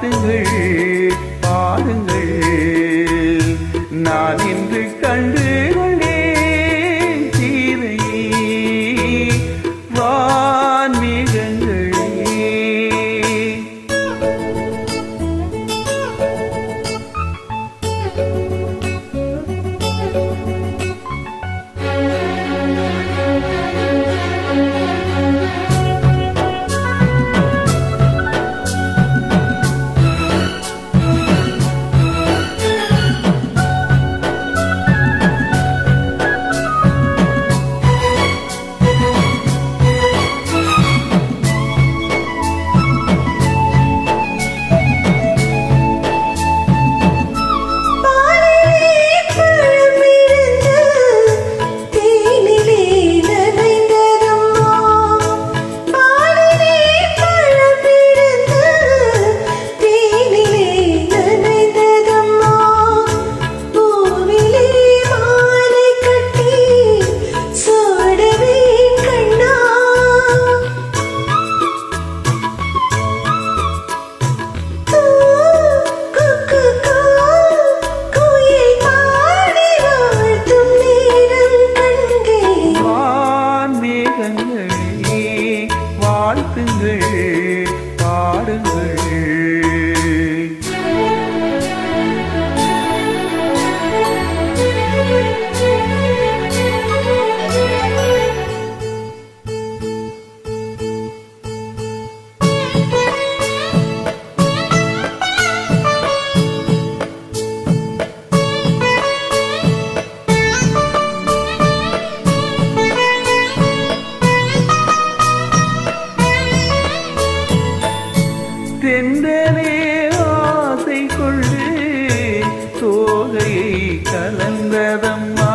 வாழ்த்துங்கள் வாழ்த்துங்கள் கலந்ததம்மா.